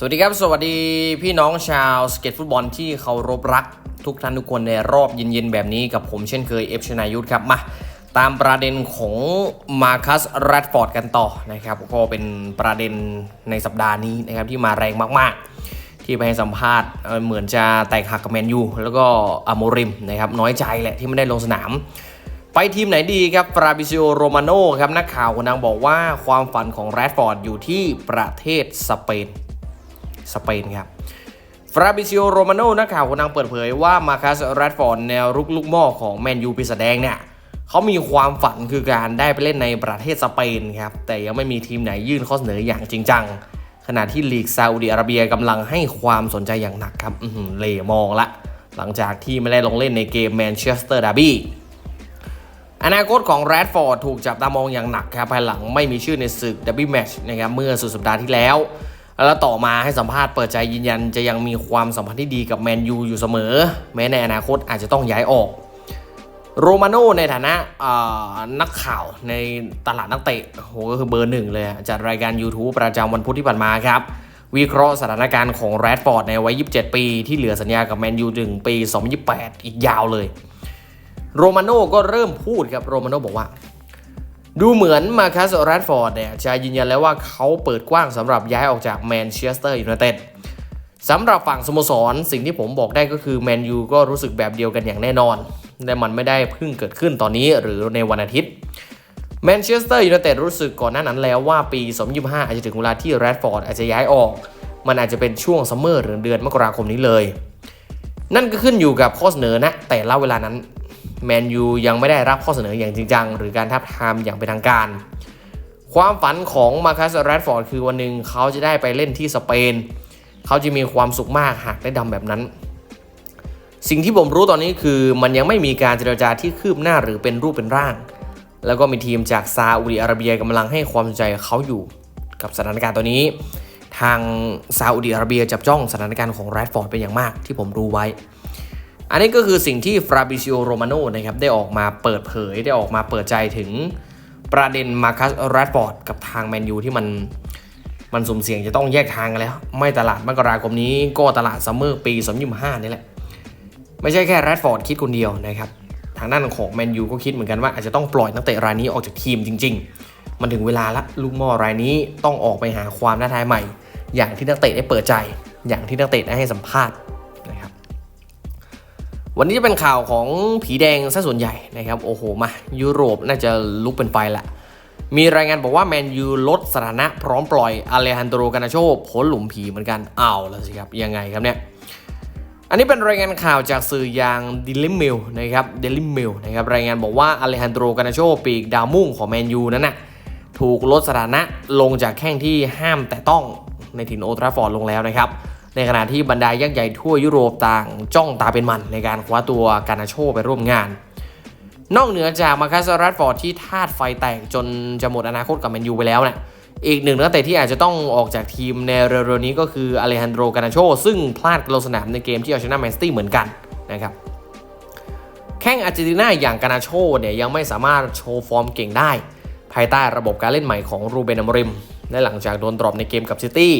สวัสดีครับ สวัสดีพี่น้องชาวสเก็ตฟุตบอลที่เคารพรักทุกท่านทุกคนในรอบเย็นๆ แบบนี้กับผมเช่นเคยเอฟชนายุทธครับ มาตามประเด็นของมาคัสแรดฟอร์ดกันต่อนะครับ ก็เป็นประเด็นในสัปดาห์นี้นะครับที่มาแรงมากๆ ที่ไปให้สัมภาษณ์เหมือนจะแตกหักกับแมนยูแล้วก็อาโมริมนะครับน้อยใจแหละที่ไม่ได้ลงสนาม ไปทีมไหนดีครับฟราบิซิโอโรมาโนครับนักข่าวคนดังบอกว่าความฝันของแรดฟอร์ดอยู่ที่ประเทศสเปน สเปนครับฟราบิซิโอโรมาโนนักข่าวคนดังเปิดเผยว่ามาคัสแรดฟอร์ดแนวรุกลูกหม้อของแมนยูปีศาจแดงเนี่ยเขามีความฝันคือการได้ไปเล่นในประเทศสเปนครับ แต่ยังไม่มีทีมไหนยื่นข้อเสนออย่างจริงจัง ขณะที่ลีกซาอุดิอาระเบียกำลังให้ความสนใจอย่างหนักครับอื้อหือเล่มองละ หลังจากที่ไม่ได้ลงเล่นในเกมแมนเชสเตอร์ดาร์บี้อนาคตของแรดฟอร์ดถูกจับตามองอย่างหนักครับภายหลังไม่มีชื่อในศึกดับบิ e แมชนะครับเมื่อสุดสัปดาห์ที่แล้ว แล้วต่อมาให้สัมภาษณ์เปิดใจยืนยันจะยังมีความสัมพันธ์ที่ดีกับแมนยูอยู่เสมอ แม้ในอนาคตอาจจะต้องย้ายออกโรมาโน่ในฐานะนักข่าวในตลาดนักเตะโหก็คือเบอร์หนึ่งเลยจัดรายการ YouTube ประจำวันพุธที่ผ่านมาครับ วิเคราะห์สถานการณ์ของแรดฟอร์ดในวัย 27 ปีที่เหลือสัญญากับแมนยูถึงปี 2028 อีกยาวเลย โรมาโน่ก็เริ่มพูดครับ โรมาโน่บอกว่า ดูเหมือนมาคัสแรดฟอร์ดเนี่ยจะยืนยันแล้วว่าเขาเปิดกว้างสำหรับย้ายออกจากแมนเชสเตอร์ยูไนเต็ดสำหรับฝั่งสโมสร สิ่งที่ผมบอกได้ก็คือแมนยูก็รู้สึกแบบเดียวกันอย่างแน่นอน แต่มันไม่ได้เพิ่งเกิดขึ้นตอนนี้หรือในวันอาทิตย์แมนเชสเตอร์ยูไนเต็ดรู้สึกก่อนหน้านั้นแล้วว่าปี 2025 อาจจะถึงเวลาที่แรดฟอร์ดอาจจะย้ายออก มันอาจจะเป็นช่วงซัมเมอร์หรือเดือนมกราคมนี้เลย นั่นก็ขึ้นอยู่กับข้อเสนอนะแต่ละเวลานั้น แมนยูยังไม่ได้รับข้อเสนออย่างจริงจัง หรือการทับทามอย่างเป็นทางการ ความฝันของมาคัสแรดฟอร์ดคือวันหนึ่งเขาจะได้ไปเล่นที่สเปน เขาจะมีความสุขมากหากได้ดำแบบนั้น สิ่งที่ผมรู้ตอนนี้คือมันยังไม่มีการเจรจาที่คืบหน้าหรือเป็นรูปเป็นร่าง แล้วก็มีทีมจากซาอุดิอาระเบียกำลังให้ความสนใจเขาอยู่กับสถานการณ์ตัวนี้ ทางซาอุดิอาระเบียจับจ้องสถานการณ์ของแรดฟอร์ดเป็นอย่างมากที่ผมรู้ไว้ อันนี้ก็คือสิ่งที่ฟราบิซิโอโรมาโนนะครับได้ออกมาเปิดเผยได้ออกมาเปิดใจถึงประเด็นมาคัสแรดฟอร์ดกับทางแมนยูที่มันมันสุ่มเสี่ยงจะต้องแยกทางกันแล้ว ไม่ตลาดมกราคมนี้ก็ตลาดซัมเมอร์ปี2025นี่แหละ ไม่ใช่แค่แรดฟอร์ดคิดคนเดียวนะครับ ทางด้านของแมนยูก็คิดเหมือนกันว่าอาจจะต้องปล่อยนักเตะรายนี้ออกจากทีมจริง ๆ มันถึงเวลาละลูกม่อรายนี้ต้องออกไปหาความท้าทายใหม่ อย่างที่นักเตะได้เปิดใจ อย่างที่นักเตะได้ให้สัมภาษณ์ วันนี้จะเป็นข่าวของผีแดงซะส่วนใหญ่นะครับโอ้โหมายุโรปน่าจะลุกเป็นไฟละ มีรายงานบอกว่าแมนยูลดสถานะพร้อมปล่อยอเลฮันโดรกานาโชพ้นหลุมผีเหมือนกันอ้าวแล้วสิครับยังไงครับเนี่ยอันนี้เป็นรายงานข่าวจากสื่ออย่างดิลิมิลนะครับเดลิมิลนะครับรายงานบอกว่าอเลฮันโดรกานาโชปีกดาวมุ่งของแมนยูนั้นนะถูกลดสถานะลงจากแข้งที่ห้ามแต่ต้องในถิ่นโอทราฟอร์ดลงแล้วนะครับ ในขณะที่บรรดายักษ์ใหญ่ทั่วยุโรปต่างจ้องตาเป็นมันในการคว้าตัวกานาโชไปร่วมงาน นอกเหนือจากมาคัสรัดฟอร์ดที่ธาตุไฟแตกจนจะหมดอนาคตกับแมนยูไปแล้วเนี่ยอีกหนึ่งนักเตะที่อาจจะต้องออกจากทีมในเร็วๆนี้ก็คืออเลฮันโดรกานาโชซึ่งพลาดลงสนามในเกมที่เอาชนะแมนซิตี้เหมือนกันนะครับแข้งอาร์เจนตินาอย่างกานาโชเนี่ยยังไม่สามารถโชว์ฟอร์มเก่งได้ ภายใต้ระบบการเล่นใหม่ของรูเบนอมริม และหลังจากโดนดรอปในเกมกับซิตี้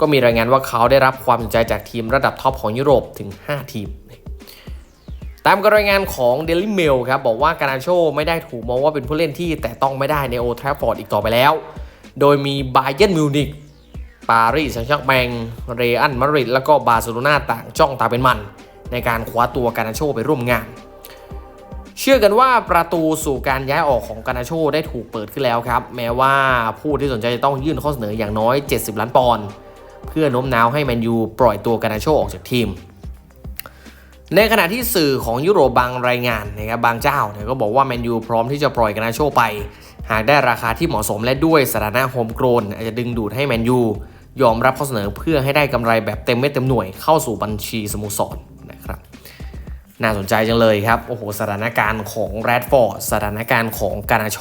ก็มีรายงานว่าเขาได้รับความสนใจจากทีมระดับท็อปของยุโรปถึง 5 ทีม ตามการรายงานของ Daily Mail ครับบอกว่ากานาโชไม่ได้ถูกมองว่าเป็นผู้เล่นที่แต่ต้องไม่ได้ในโอทราฟอร์ดอีกต่อไปแล้ว โดยมีบาเยนมิวนิกปารีสแซงต์แชร์แมง เรอัลมาดริดแล้วก็บาร์เซโลนาต่างจ้องตาเป็นมัน ในการคว้าตัวกานาโชไปร่วมงาน เชื่อกันว่าประตูสู่การย้ายออกของกานาโชได้ถูกเปิดขึ้นแล้วครับ แม้ว่าผู้ที่สนใจจะต้องยื่นข้อเสนออย่างน้อย 70 ล้านปอนด์ เพื่อโน้มน้าวให้แมนยูปล่อยตัวกานาโชออกจากทีม ในขณะที่สื่อของยุโรปบางรายงานนะครับบางเจ้าเนี่ยก็บอกว่าแมนยูพร้อมที่จะปล่อยกานาโชไป หากได้ราคาที่เหมาะสมและด้วยสถานะโฮมโกรนอาจจะดึงดูดให้แมนยูยอมรับข้อเสนอเพื่อให้ได้กำไรแบบเต็มเม็ดเต็มหน่วยเข้าสู่บัญชีสโมสรนะครับน่าสนใจจังเลยครับ โอ้โห สถานการณ์ของแรดฟอร์ด สถานการณ์ของกานาโช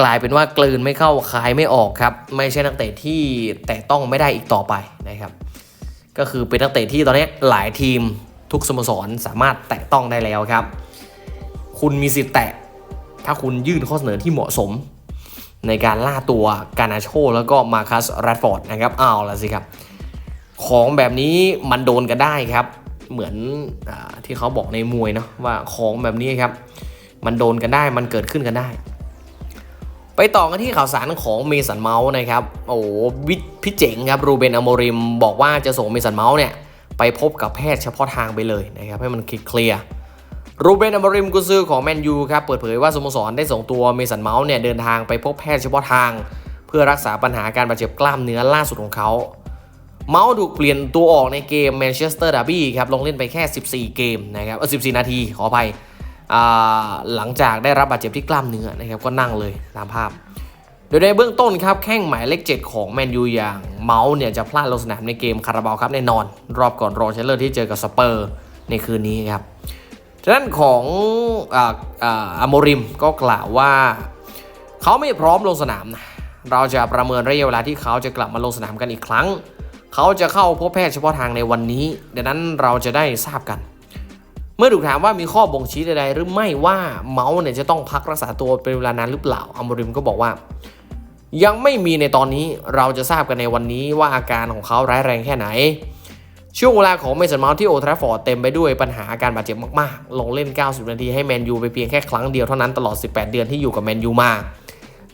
กลายเป็นว่ากลืนไม่เข้าคายไม่ออกครับ ไม่ใช่นักเตะที่แตะต้องไม่ได้อีกต่อไปนะครับ ก็คือเป็นนักเตะที่ตอนนี้หลายทีมทุกสโมสรสามารถแตะต้องได้แล้วครับ คุณมีสิทธิ์แตะ ถ้าคุณยื่นข้อเสนอที่เหมาะสม ในการล่าตัวกานาโชแล้วก็มาคัสแรดฟอร์ดนะครับเอาละสิครับ ของแบบนี้มันโดนกันได้ครับ เหมือนอที่เขาบอกในมวยเนาะว่าของแบบนี้ครับ มันโดนกันได้มันเกิดขึ้นกันได้ ไปต่อกันที่ข่าวสารของเมสันเมาส์นะครับ โอ้โหวิทพี่เจ๋งครับรูเบนอโมริมบอกว่าจะส่งเมสันเมาส์เนี่ยไปพบกับแพทย์เฉพาะทางไปเลยนะครับให้มันเคลียร์รูเบนอมริมกุซือของแมนยูครับเปิดเผยว่าสโมสรได้ส่งตัวเมสันเมาส์เนี่ยเดินทางไปพบแพทย์เฉพาะทาง เพื่อรักษาปัญหาการบาดเจ็บกล้ามเนื้อล่าสุดของเขา เมาส์ถูกเปลี่ยนตัวออกในเกมแมนเชสเตอร์ดาร์บี้ครับลงเล่นไปแค่ 14 เกมนะครับเออ14 นาทีขออภัย หลังจากได้รับบาดเจ็บที่กล้ามเนื้อนะครับก็นั่งเลยตามภาพ โดยในเบื้องต้นครับแข้งหมายเลข 7 ของแมนยูอย่างเมาส์เนี่ยจะพลาดลงสนามในเกมคาราบาวครับแน่นอน รอบก่อนรองชนะเลิศที่เจอกับสเปอร์ในคืนนี้ครับด้านของอาอ่าอโมริมก็กล่าวว่า เขาไม่พร้อมลงสนามนะเราจะประเมินระยะเวลาที่เขาจะกลับมาลงสนามกันอีกครั้ง เขาจะเข้าพบแพทย์เฉพาะทางในวันนี้ ดังนั้นเราจะได้ทราบกัน เมื่อถูกถามว่ามีข้อบ่งชี้ใดๆหรือไม่ว่าเมาส์เนี่ยจะต้องพักรักษาตัวเป็นเวลานานหรือเปล่าอโมริมก็บอกว่า ยังไม่มีในตอนนี้เราจะทราบกันในวันนี้ว่าอาการของเขาร้ายแรงแค่ไหน ช่วงเวลาของเมสันเมาส์ที่โอทราฟอร์ดเต็มไปด้วยปัญหาอาการบาดเจ็บมากๆ ลงเล่น 90 นาทีให้แมนยูไปเพียงแค่ครั้งเดียวเท่านั้นตลอด 18 เดือนที่อยู่กับแมนยูมา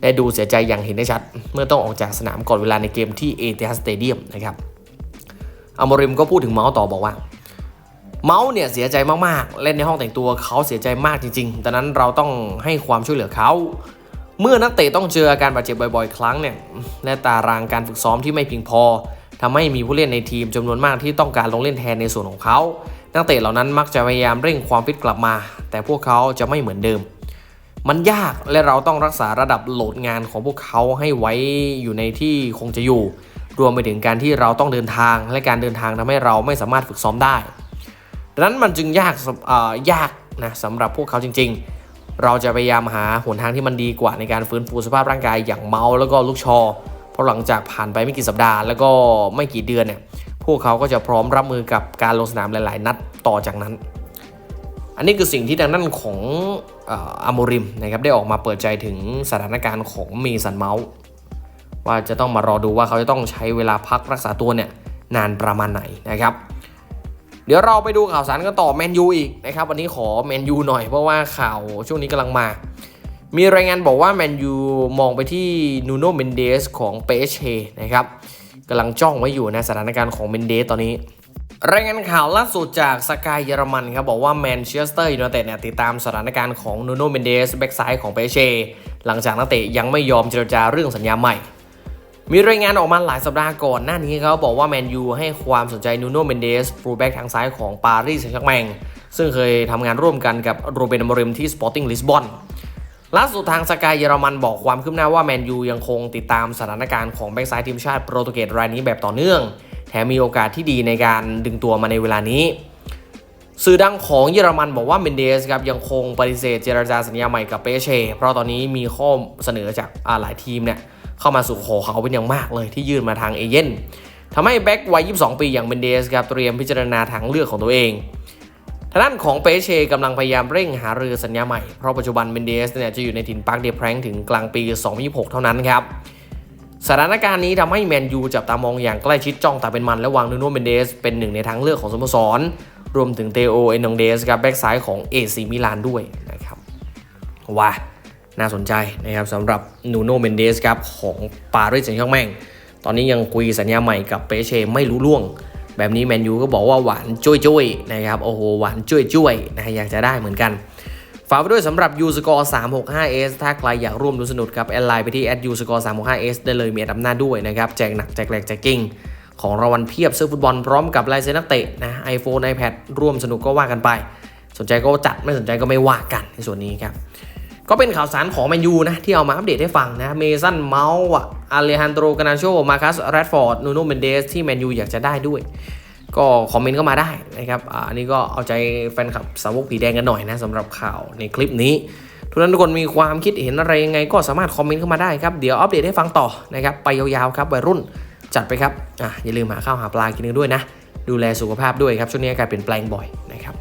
ได้ดูเสียใจอย่างเห็นได้ชัด เมื่อต้องออกจากสนามก่อนเวลาในเกมที่เอเ h สเตเดียมนะครับอมริมก็พูดถึงเมาส์ต่อบอกว่า เมาส์เนี่ยเสียใจมากๆ เล่นในห้องแต่งตัวเขาเสียใจมากจริงๆดังนั้นเราต้องให้ความช่วยเหลือเขาเมื่อนักเตะต้องเจออาการบาดเจ็บบ่อยๆ ครั้งเนี่ยและตารางการฝึกซ้อมที่ไม่เพียงพอทำให้มีผู้เล่นในทีมจำนวนมากที่ต้องการลงเล่นแทนในส่วนของเขา นักเตะเหล่านั้นมักจะพยายามเร่งความฟิตกลับมา แต่พวกเขาจะไม่เหมือนเดิม มันยากและเราต้องรักษาระดับโหลดงานของพวกเขาให้ไว้อยู่ในที่คงจะอยู่ รวมไปถึงการที่เราต้องเดินทาง และการเดินทางทำให้เราไม่สามารถฝึกซ้อมได้ ดังนั้นมันจึงยากยากนะสำหรับพวกเขาจริง ๆ เราจะพยายามหาหนทางที่มันดีกว่าในการฟื้นฟูสภาพร่างกายอย่างเมาแล้วก็ลูกชอ เพราะหลังจากผ่านไปไม่กี่สัปดาห์ แล้วก็ไม่กี่เดือนเนี่ยพวกเขาก็จะพร้อมรับมือกับการลงสนามหลาย ๆ นัดต่อจากนั้น อันนี้คือสิ่งที่ทางด้านของอาโมริมนะครับได้ออกมาเปิดใจถึงสถานการณ์ของเมสันเมาส์ว่าจะต้องมารอดูว่าเขาจะต้องใช้เวลาพักรักษาตัวเนี่ยนานประมาณไหนนะครับ เดี๋ยวเราไปดูข่าวสารกันต่อแมนยูอีกนะครับวันนี้ขอแมนยูหน่อยเพราะว่าข่าวช่วงนี้กำลังมา มีรายงานบอกว่าแมนยูมองไปที่นูโน่เมนเดสของเปเชนะครับกำลังจ้องไว้อยู่ในสถานการณ์ของเมนเดสตอนนี้ รายงานข่าวล่าสุดจากสกายเยอรมันครับบอกว่าแมนเชสเตอร์ยูไนเต็ดเนี่ยติดตามสถานการณ์ของนูโน่เมนเดสแบ็กซ้ายของเปเชหลังจากนักเตะยังไม่ยอมเจรจาเรื่องสัญญาใหม่ มีรายงานออกมาหลายสัปดาห์ก่อน หน้านี้เขาบอกว่าแมนยูให้ความสนใจนูโน่เมนเดสฟูลแบ็กทางซ้ายของปารีสแซงต์แมงซึ่งเคยทำงานร่วมกันกับโรเบนอมริมที่สปอร์ติ้งลิสบอนล่าสุดทางสกายเยอรมันบอกความคืบหน้าว่าแมนยูยังคงติดตามสถานการณ์ของแบ็กซ้ายทีมชาติโปรตุเกสรายนี้แบบต่อเนื่อง แถมมีโอกาสที่ดีในการดึงตัวมาในเวลานี้ สื่อดังของเยอรมันบอกว่าเมนเดสครับยังคงปฏิเสธเจรจาสัญญาใหม่กับเปเช่เพราะตอนนี้มีข้อเสนอจากอ่าหลายทีมเนี่ย เข้ามาสู่ขอเขาเป็นอย่างมากเลยที่ยื่นมาทางเอเย่นทำให้แบ็กวัย 22 ปีอย่างเมนเดสครับเตรียมพิจารณาทางเลือกของตัวเองทางด้านของเปเช่กำลังพยายามเร่งหาเรือสัญญาใหม่ เพราะปัจจุบันเมนเดสเนี่ยจะอยู่ในถิ่นปาร์คเดแพรงถึงกลางปี 2026 เท่านั้นครับสถานการณ์นี้ทำให้แมนยูจับตามองอย่างใกล้ชิดจ้องตาเป็นมันและวางนูโนเมนเดสเป็นหนึ่งในทางเลือกของสโมสร รวมถึงเตโอเอนองเดสกับแบ็กซ้ายของเอซีมิลานด้วยนะครับว้า น่าสนใจนะครับสำหรับนูโนเมนเดสครับของปารีสแซงต์แชร์แมงตอนนี้ยังคุยสัญญาใหม่กับเปเช่ไม่รู้ล่วง แบบนี้แมนยูก็บอกว่าหวานจ้วยๆนะครับโอ้โหหวานจ้วยๆนะอยากจะได้เหมือนกัน ฝากไปด้วยสำหรับ u s c o r e 365s ถ้าใครอยากร่วมดูสนุกครับแอดไลน์ไปที่ u s c o r e 365s ได้เลยมีอันดับหน้าด้วยนะครับแจกหนักแจกแหลกแจกกิ้งของรางวัลเพียบเสื้อฟุตบอลพร้อมกับลายเซ็นนักเตะนะ iPhone iPad ร่วมสนุกก็ว่ากันไป สนใจก็จัดไม่สนใจก็ไม่ว่ากันในส่วนนี้ครับ ก็เป็นข่าวสารของแมนยูนะ ที่เอามาอัปเดตให้ฟังนะ เมสันเมาส์อาเลฮันโดรกานาโช มาคัสแรดฟอร์ด นูโนเมนเดส ที่แมนยูอยากจะได้ด้วย ก็คอมเมนต์เข้ามาได้นะครับ อันนี้ก็เอาใจแฟนคลับสาวกผีแดงกันหน่อยนะสำหรับข่าวในคลิปนี้ ทุกท่านทุกคนมีความคิดเห็นอะไรยังไงก็สามารถคอมเมนต์เข้ามาได้ครับ เดี๋ยวอัปเดตให้ฟังต่อนะครับ ไปยาวๆครับวัยรุ่น จัดไปครับ อะอย่าลืมหาข้าวหาปลากินกันด้วยนะ ดูแลสุขภาพด้วยครับ ช่วงนี้อากาศเปลี่ยนแปลงบ่อยนะครับ